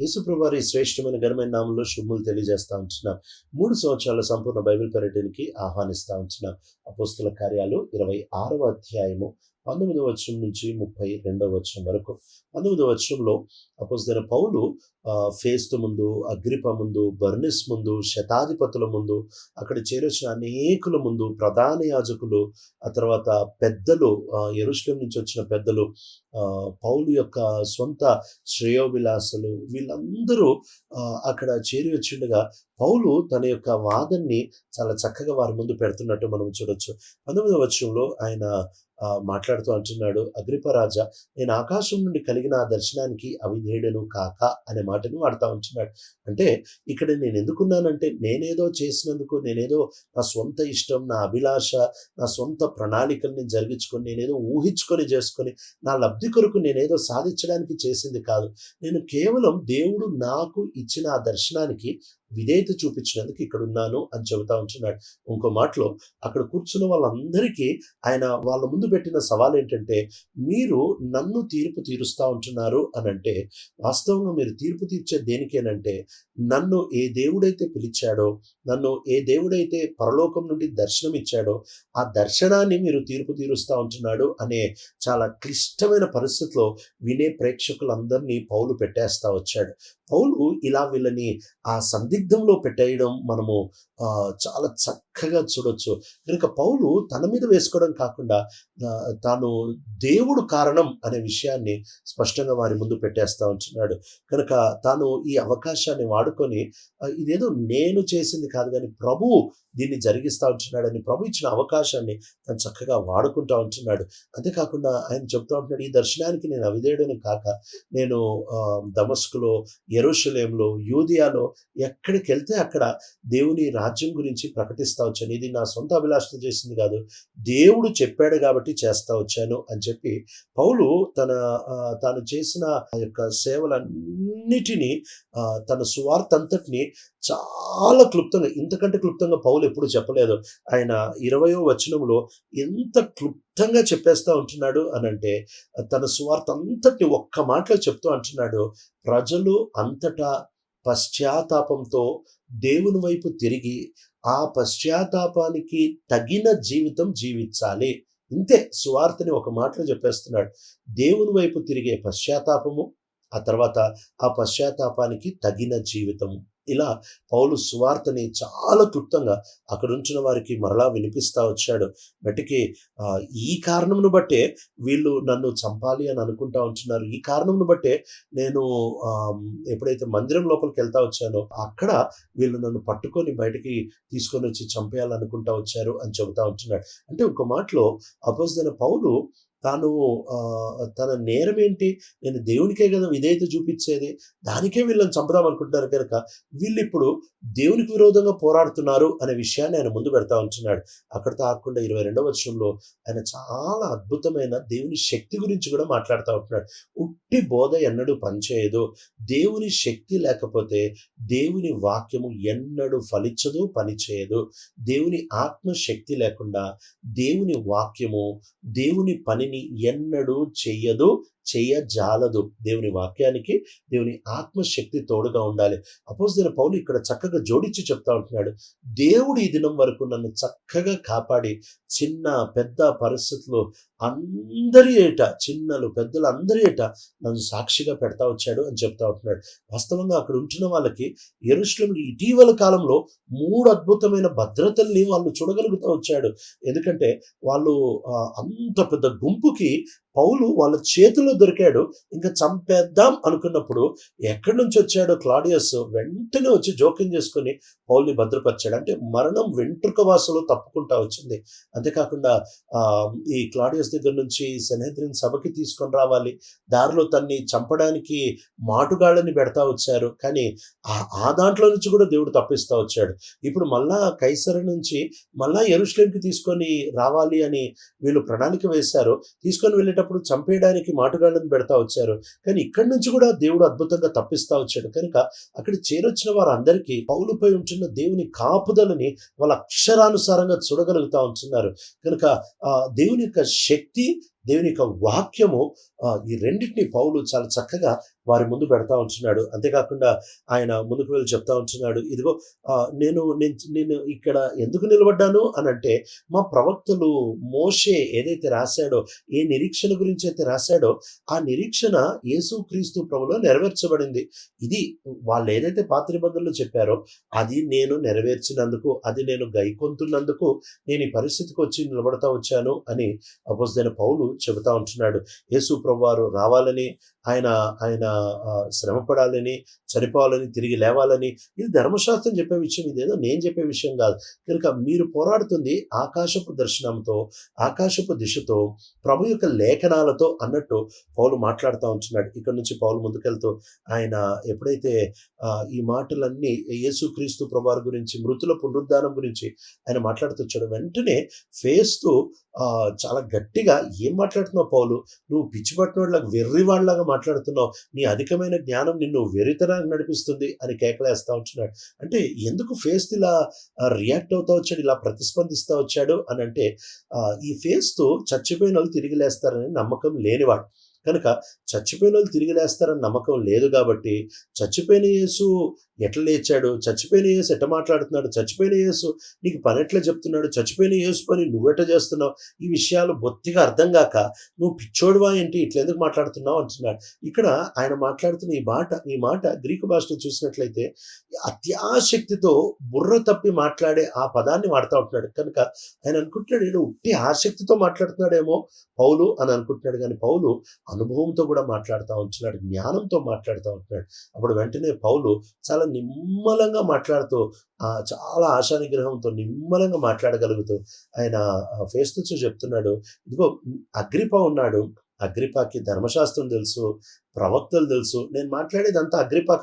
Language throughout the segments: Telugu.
యేసుప్రభారి శ్రేష్టమైన ఘనమైన నామంలో శుభములు తెలియజేస్తా ఉంటున్నాం. మూడు సంవత్సరాల సంపూర్ణ బైబిల్ పర్యటనకి ఆహ్వానిస్తా ఉంటున్నాం. అపోస్తుల కార్యాలు ఇరవై ఆరవ అధ్యాయము పంతొమ్మిదవ వచనం నుంచి ముప్పై రెండవ వచనం వరకు. పంతొమ్మిదవ వచనంలో అపోస్తున్న పౌలు ఆ, ఫేస్తు ముందు అగ్రిప ముందు బర్నిస్ ముందు శతాధిపతుల ముందు అక్కడ చేరొచ్చిన అనేకుల ముందు ప్రధాన యాజకులు ఆ తర్వాత పెద్దలు ఎరుశ్లేం నుంచి వచ్చిన పెద్దలు ఆ, పౌలు యొక్క సొంత శ్రేయోభిలాసులు వీళ్ళందరూ ఆ, అక్కడ చేరి వచ్చిండగా పౌలు తన యొక్క వాదన్ని చాలా చక్కగా వారి ముందు పెడుతున్నట్టు మనం చూడొచ్చు. పంతొమ్మిదవ వచనంలో ఆయన మాట్లాడుతూ అంటున్నాడు అగ్రిపరాజా నేను ఆకాశం నుండి కలిగిన ఆ దర్శనానికి అవిధేయుడను కాక అనే మాటను వాడుతూ ఉంటున్నాడు. అంటే ఇక్కడ నేను ఎందుకున్నానంటే నేనేదో చేసినందుకు నేనేదో నా సొంత ఇష్టం నా అభిలాష నా సొంత ప్రణాళికల్ని జరిగించుకొని నేనేదో ఊహించుకొని చేసుకొని నా లబ్ధి కొరకు నేనేదో సాధించడానికి చేసింది కాదు. నేను కేవలం దేవుడు నాకు ఇచ్చిన ఆ దర్శనానికి విధేయత చూపించినందుకు ఇక్కడ ఉన్నాను అని చెబుతా ఉంటున్నాడు. ఇంకో మాటలో అక్కడ కూర్చున్న వాళ్ళందరికీ ఆయన వాళ్ళ ముందు పెట్టిన సవాల్ ఏంటంటే మీరు నన్ను తీర్పు తీరుస్తా ఉంటున్నారు అని అంటే వాస్తవంగా మీరు తీర్పు తీర్చే దేనికేనంటే నన్ను ఏ దేవుడైతే పిలిచాడో నన్ను ఏ దేవుడైతే పరలోకం నుండి దర్శనం ఇచ్చాడో ఆ దర్శనాన్ని మీరు తీర్పు తీరుస్తా ఉంటున్నాడు అనే చాలా క్లిష్టమైన పరిస్థితిలో వినే ప్రేక్షకులందరినీ పౌలు పెట్టేస్తా వచ్చాడు. పౌలు ఇలా వీళ్ళని ఆ సంధి సందిగ్ధంలో పెట్టేయడం మనము చాలా చక్కగా చూడొచ్చు. కనుక పౌలు తన మీద వేసుకోవడం కాకుండా తాను దేవుడు కారణం అనే విషయాన్ని స్పష్టంగా వారి ముందు పెట్టేస్తా ఉంటున్నాడు. కనుక తాను ఈ అవకాశాన్ని వాడుకొని ఇదేదో నేను చేసింది కాదు కానీ ప్రభువు దీన్ని జరిగిస్తా ఉంటున్నాడని ప్రభు ఇచ్చిన అవకాశాన్ని తను చక్కగా వాడుకుంటూ ఉంటున్నాడు. అంతేకాకుండా ఆయన చెప్తూ ఉంటున్నాడు ఈ దర్శనానికి నేను అవిధేయుడని కాక నేను దమస్కులో ఎరుషలేంలో యూదియాలో ఎక్కడికి వెళ్తే అక్కడ దేవుని రాజ్యం గురించి ప్రకటిస్తా వచ్చాను. ఇది నా సొంత అభిలాషతో చేసింది కాదు. దేవుడు చెప్పాడు కాబట్టి చేస్తా వచ్చాను అని చెప్పి పౌలు తన తాను చేసిన ఆ యొక్క సేవలన్నిటినీ తన సువార్త అంతటిని చాలా క్లుప్తంగా ఇంతకంటే క్లుప్తంగా పౌలు ఎప్పుడు చెప్పలేదు. ఆయన ఇరవయో వచనంలో ఎంత క్లుప్తంగా చెప్పేస్తూ ఉంటున్నాడు అని అంటే తన సువార్త అంతటిని ఒక్క మాటలో చెప్తూ అంటున్నాడు ప్రజలు అంతటా పశ్చాత్తాపంతో దేవుని వైపు తిరిగి ఆ పశ్చాత్తాపానికి తగిన జీవితం జీవించాలి. ఇంతే సువార్తని ఒక మాటలో చెప్పేస్తున్నాడు. దేవుని వైపు తిరిగే పశ్చాత్తాపము ఆ తర్వాత ఆ పశ్చాత్తాపానికి తగిన జీవితము. ఇలా పౌలు సువార్తని చాలా క్లుప్తంగా అక్కడ ఉంచిన వారికి మరలా వినిపిస్తా వచ్చాడు. బట్టికి ఈ కారణమును బట్టే వీళ్ళు నన్ను చంపాలి అని అనుకుంటా ఉంటున్నారు. ఈ కారణమును బట్టే నేను ఎప్పుడైతే మందిరం లోపలికి వెళ్తా వచ్చానో అక్కడ వీళ్ళు నన్ను పట్టుకొని బయటికి తీసుకొని వచ్చి చంపేయాలనుకుంటా వచ్చారు అని చెబుతా ఉంటున్నాడు. అంటే ఒక మాటలో అపోజిన పౌలు తాను తన నేరం ఏంటి నేను దేవునికే కదా విధేయత చూపించేది. దానికే వీళ్ళని చంపుదాం అనుకుంటున్నారు కనుక వీళ్ళు ఇప్పుడు దేవునికి విరోధంగా పోరాడుతున్నారు అనే విషయాన్ని ఆయన ముందు పెడతా ఉంటున్నాడు. అక్కడ తాకుండా ఇరవై రెండవ వచనంలో ఆయన చాలా అద్భుతమైన దేవుని శక్తి గురించి కూడా మాట్లాడుతూ ఉంటున్నాడు. ఉట్టి బోధ ఎన్నడూ పనిచేయదు. దేవుని శక్తి లేకపోతే దేవుని వాక్యము ఎన్నడూ ఫలించదు పనిచేయదు. దేవుని ఆత్మ శక్తి లేకుండా దేవుని వాక్యము దేవుని పని పనిని ఎన్నడూ చెయ్యదు. చేయజాలదు. దేవుని వాక్యానికి దేవుని ఆత్మశక్తి తోడుగా ఉండాలి. అపోజిన పౌలు ఇక్కడ చక్కగా జోడించి చెప్తా ఉంటున్నాడు. దేవుడు ఈ దినం వరకు నన్ను చక్కగా కాపాడి చిన్న పెద్ద పరిస్థితులు అందరి ఏట చిన్నలు పెద్దలు అందరి ఏట నన్ను సాక్షిగా పెడతా వచ్చాడు అని చెప్తా ఉంటున్నాడు. వాస్తవంగా అక్కడ ఉంటున్న వాళ్ళకి ఎరుశ్లంలో ఇటీవల కాలంలో మూడు అద్భుతమైన భద్రతల్ని వాళ్ళు చూడగలుగుతూ వచ్చాడు. ఎందుకంటే వాళ్ళు అంత పెద్ద గుంపుకి పౌలు వాళ్ళ చేతిలో దొరికాడు. ఇంకా చంపేద్దాం అనుకున్నప్పుడు ఎక్కడి నుంచి వచ్చాడో క్లాడియస్ వెంటనే వచ్చి జోక్యం చేసుకొని పౌల్ని భద్రపరిచాడు. అంటే మరణం వెంట్రుక వాసలో తప్పుకుంటా వచ్చింది. అంతేకాకుండా ఈ క్లాడియస్ దగ్గర నుంచి సెనేద్రిన్ సభకి తీసుకొని రావాలి. దారిలో తన్ని చంపడానికి మాటుగాళ్ళని పెడతా వచ్చారు. కానీ ఆ- ఆ దాంట్లో నుంచి కూడా దేవుడు తప్పిస్తా వచ్చాడు. ఇప్పుడు మళ్ళా కైసరి నుంచి మళ్ళా ఎరుశ్లేంకి తీసుకొని రావాలి అని వీళ్ళు ప్రణాళిక వేశారు. తీసుకొని వెళ్ళేటప్పుడు చంపేయడానికి మాటుగా మాటుగాళ్ళని పెడతా వచ్చారు. కానీ ఇక్కడి నుంచి కూడా దేవుడు అద్భుతంగా తప్పిస్తా వచ్చాడు. కనుక అక్కడ చేరొచ్చిన వారందరికీ పౌలుపై ఉంటున్న దేవుని కాపుదలని వాళ్ళ అక్షరానుసారంగా చూడగలుగుతా ఉంటున్నారు. కనుక ఆ దేవుని యొక్క శక్తి దేవుని యొక్క వాక్యము ఈ రెండింటిని పౌలు చాలా చక్కగా వారి ముందు పెడతా ఉంటున్నాడు. అంతేకాకుండా ఆయన ముందుకు వెళ్ళి చెప్తా ఉంటున్నాడు. ఇదిగో నేను నేను ఇక్కడ ఎందుకు నిలబడ్డాను అని అంటే మా ప్రవక్తలు మోషే ఏదైతే రాశాడో ఏ నిరీక్షణ గురించి అయితే రాశాడో ఆ నిరీక్షణ యేసుక్రీస్తు ప్రభులో నెరవేర్చబడింది. ఇది వాళ్ళు ఏదైతే పాత నిబంధనలు చెప్పారో అది నేను నెరవేర్చినందుకు అది నేను గైకొంతున్నందుకు నేను ఈ పరిస్థితికి వచ్చి నిలబడతా వచ్చాను అని అపోజిన పౌలు చెబుతా ఉంటున్నాడు. యేసు ప్రభువారు రావాలని ఆయన ఆయన ఆ, శ్రమపడాలని చనిపోవాలని తిరిగి లేవాలని ఇది ధర్మశాస్త్రం చెప్పే విషయం. ఇదేదో నేను చెప్పే విషయం కాదు. కనుక మీరు పోరాడుతుంది ఆకాశపు దర్శనంతో ఆకాశపు దిశతో ప్రభు యొక్క లేఖనాలతో అన్నట్టు పౌలు మాట్లాడుతూ ఉంటున్నాడు. ఇక్కడ నుంచి పౌలు ముందుకెళ్తూ ఆయన ఎప్పుడైతే ఆ, ఈ మాటలన్నీ యేసుక్రీస్తు ప్రభువారి గురించి మృతుల పునరుద్ధానం గురించి ఆయన మాట్లాడుతూ వెంటనే ఫేస్తూ ఆ, చాలా గట్టిగా ఏం మాట్లాడుతున్నావు పౌలు? నువ్వు పిచ్చి పట్టినోళ్ళగా వెర్రివాళ్ళలాగా మాట్లాడుతున్నావు? నీ అధికమైన జ్ఞానం నిన్ను వెరితనానికి నడిపిస్తుంది అని కేకలేస్తా ఉంటున్నాడు. అంటే ఎందుకు ఫేస్ ఇలా రియాక్ట్ అవుతా వచ్చాడు? ఇలా ప్రతిస్పందిస్తూ వచ్చాడు అని అంటే ఈ ఫేస్తో చచ్చిపోయిన వాళ్ళు తిరిగి లేస్తారని నమ్మకం లేనివాడు. కనుక చచ్చిపోయిన వాళ్ళు తిరిగి లేస్తారని నమ్మకం లేదు కాబట్టి చచ్చిపోయిన యేసు ఎట్లా లేచాడు? చచ్చిపోయిన యేసు ఎట్ట మాట్లాడుతున్నాడు? చచ్చిపోయిన యేసు నీకు పని ఎట్లా చెప్తున్నాడు? చచ్చిపోయిన యేసు పని నువ్వెట్ట చేస్తున్నావు? ఈ విషయాలు బొత్తిగా అర్థం కాక నువ్వు పిచ్చోడువా ఏంటి? ఇట్లా ఎందుకు మాట్లాడుతున్నావు? అంటున్నాడు. ఇక్కడ ఆయన మాట్లాడుతున్న ఈ మాట ఈ మాట గ్రీకు భాషలో చూసినట్లయితే అత్యాశక్తితో బుర్ర తప్పి మాట్లాడే ఆ పదాన్ని వాడుతూ ఉంటున్నాడు. కనుక ఆయన అనుకుంటున్నాడు నేను ఉట్టి ఆసక్తితో మాట్లాడుతున్నాడేమో పౌలు అని అనుకుంటున్నాడు. కానీ పౌలు అనుభవంతో కూడా మాట్లాడుతూ ఉంటున్నాడు జ్ఞానంతో మాట్లాడుతూ ఉంటున్నాడు. అప్పుడు వెంటనే పౌలు చాలా నిమ్మలంగా మాట్లాడుతూ ఆ, చాలా ఆశానిగ్రహంతో నిమ్మలంగా మాట్లాడగలుగుతూ ఆయన ఫేస్తో చెప్తున్నాడు ఇదిగో అగ్రిప ఉన్నాడు అగ్రిపాకి ధర్మశాస్త్రం తెలుసు ప్రవక్తలు తెలుసు. నేను మాట్లాడేది అంతా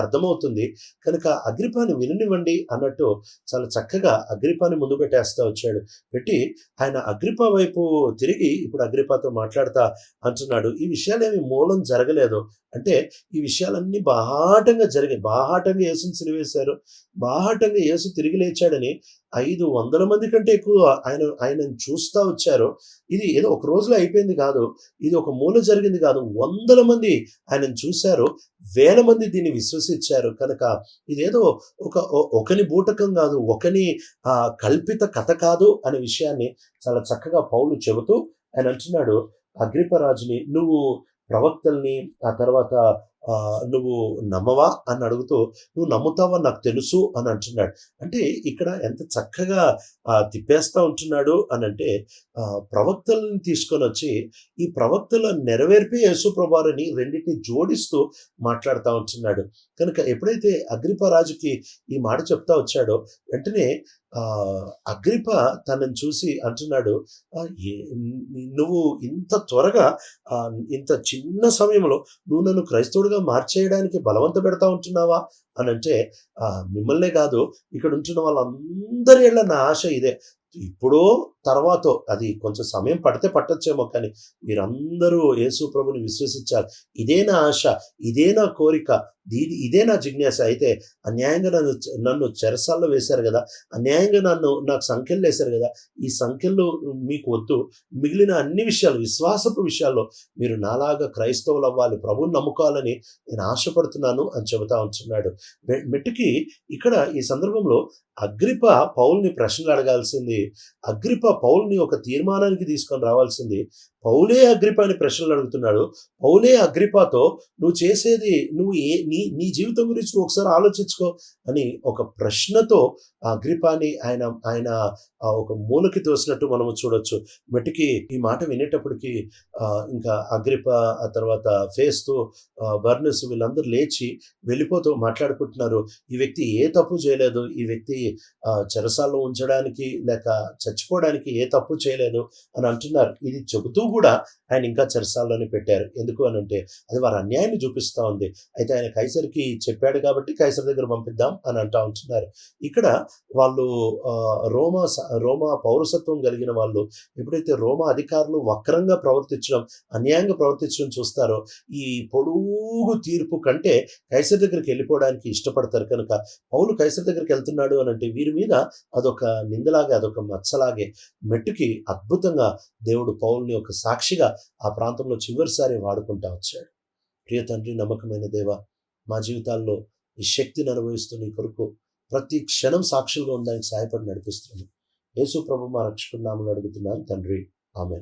అర్థమవుతుంది. కనుక అగ్రిపాని విననివ్వండి అన్నట్టు చాలా చక్కగా అగ్రిపాని ముందు పెట్టేస్తా వచ్చాడు. పెట్టి ఆయన అగ్రిప వైపు తిరిగి ఇప్పుడు అగ్రిపాతో మాట్లాడతా అంటున్నాడు. ఈ విషయాలేమి మూలం జరగలేదు. అంటే ఈ విషయాలన్నీ బాహాటంగా జరిగాయి. బాహాటంగా యేసుని సిలివేశారు. బాహాటంగా యేసు తిరిగి లేచాడని ఐదు వందల మంది కంటే ఎక్కువ ఆయన ఆయనను చూస్తా వచ్చారు. ఇది ఏదో ఒక రోజులో అయిపోయింది కాదు. ఇది ఒక మూల జరిగింది కాదు. వందల మంది ఆయన ఆయన చూశారు వేల మంది దీన్ని విశ్వసించారు. కనుక ఇదేదో ఒక ఒకని బూటకం కాదు ఒకని ఆ, కల్పిత కథ కాదు అనే విషయాన్ని చాలా చక్కగా పౌలు చెబుతూ ఆయన అంటున్నాడు అగ్రిపరాజుని నువ్వు ప్రవక్తల్ని ఆ తర్వాత నువ్వు నమ్మవా అని అడుగుతూ నువ్వు నమ్ముతావా నాకు తెలుసు అని అంటున్నాడు. అంటే ఇక్కడ ఎంత చక్కగా తిప్పేస్తా ఉంటున్నాడు అని అంటే ఆ, ప్రవక్తలను తీసుకొని వచ్చి ఈ ప్రవక్తల నెరవేర్పే యేసుప్రభారని రెండింటిని జోడిస్తూ మాట్లాడుతూ ఉంటున్నాడు. కనుక ఎప్పుడైతే అగ్రిపరాజుకి ఈ మాట చెప్తా వచ్చాడో వెంటనే అగ్రిప తనని చూసి అంటున్నాడు నువ్వు ఇంత త్వరగా ఇంత చిన్న సమయంలో నువ్వు నన్ను క్రైస్తవుడిగా మార్చేయడానికి బలవంత పెడతా ఉంటున్నావా? అని అంటే ఆ, మిమ్మల్నే కాదు ఇక్కడ ఉంటున్న వాళ్ళందరి ఏళ్ళ నా ఆశ ఇదే. ఇప్పుడో తర్వాత అది కొంచెం సమయం పడితే పట్టొచ్చేమో కానీ మీరందరూ యేసు ప్రభుని విశ్వసించాలి. ఇదే నా ఆశ ఇదే నా కోరిక దీని ఇదే నా జిజ్ఞాస. అయితే అన్యాయంగా నన్ను నన్ను చెరసాల్లో వేశారు కదా అన్యాయంగా నన్ను నాకు సంఖ్యలు వేశారు కదా ఈ సంఖ్యలు మీకు వద్దు. మిగిలిన అన్ని విషయాలు విశ్వాసపు విషయాల్లో మీరు నాలాగా క్రైస్తవులు అవ్వాలి ప్రభుని నమ్ముకోవాలని నేను ఆశపడుతున్నాను అని చెబుతా ఉంటున్నాడు. మెట్టుకి ఇక్కడ ఈ సందర్భంలో అగ్రిప పౌల్ని ప్రశ్నలు అడగాల్సింది. అగ్రిప పౌల్ని ఒక తీర్మానానికి తీసుకొని రావాల్సింది పౌలే అగ్రిపాని ప్రశ్నలు అడుగుతున్నాడు. పౌలే అగ్రిపాతో నువ్వు చేసేది నువ్వు ఏ నీ నీ జీవితం గురించి నువ్వు ఒకసారి ఆలోచించుకో అని ఒక ప్రశ్నతో ఆ అగ్రిపాని ఆయన ఆయన ఒక మూలకి తోసినట్టు మనము చూడొచ్చు. మెట్టుకి ఈ మాట వినేటప్పటికి ఆ, ఇంకా అగ్రిప ఆ తర్వాత ఫేస్తో బర్నెస్ వీళ్ళందరూ లేచి వెళ్ళిపోతూ మాట్లాడుకుంటున్నారు. ఈ వ్యక్తి ఏ తప్పు చేయలేదు. ఈ వ్యక్తి చెరసాల్లో ఉంచడానికి లేక చచ్చిపోవడానికి ఏ తప్పు చేయలేదు అని అంటున్నారు. ఇది చెబుతూ కూడా ఆయన ఇంకా చెరసాల్లోనే పెట్టారు. ఎందుకు అని అంటే అది వారి అన్యాయాన్ని చూపిస్తా ఉంది. అయితే ఆయన కైసరికి చెప్పాడు కాబట్టి కైసర్ దగ్గర పంపిద్దాం అని అంటా ఉంటున్నారు. ఇక్కడ వాళ్ళు రోమా రోమా పౌరసత్వం కలిగిన వాళ్ళు ఎప్పుడైతే రోమా అధికారులు వక్రంగా ప్రవర్తించడం అన్యాయంగా ప్రవర్తించడం చూస్తారో ఈ పొడుగు తీర్పు కంటే కైసర్ దగ్గరికి వెళ్ళిపోవడానికి ఇష్టపడతారు కనుక పౌలు కైసర్ దగ్గరికి వెళ్తున్నాడు అని అంటే వీరి మీద అదొక నిందలాగే అదొక మచ్చలాగే మెట్టుకి అద్భుతంగా దేవుడు పౌల్ని ఒక సాక్షిగా ఆ ప్రాంతంలో చివరిసారి వాడుకుంటా వచ్చాడు. ప్రియ తండ్రి నమ్మకమైన దేవ మా జీవితాల్లో ఈ శక్తిని అనుభవిస్తూ నీ కొరకు ప్రతి క్షణం సాక్షులుగా ఉండడానికి సహాయపడి నడిపిస్తున్నాను యేసు ప్రభు మా రక్షకున్నామని అడుగుతున్నాను తండ్రి. ఆమె